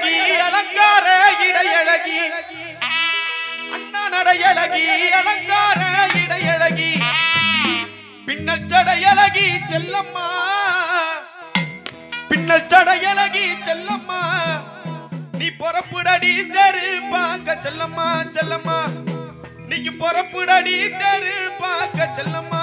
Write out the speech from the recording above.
நடையழகி அலங்கார இடையழகி. அண்ணா நடையழகி அலங்கார இடையழகி. பின்னல் சடையழகி செல்லம்மா. பின்னல் சடையழகி செல்லம்மா. நீ பொறப்புடடி தெரு பார்க்க செல்லம்மா செல்லம்மா. நீங்க பொறப்புடடி தெரு பார்க்க செல்லம்மா.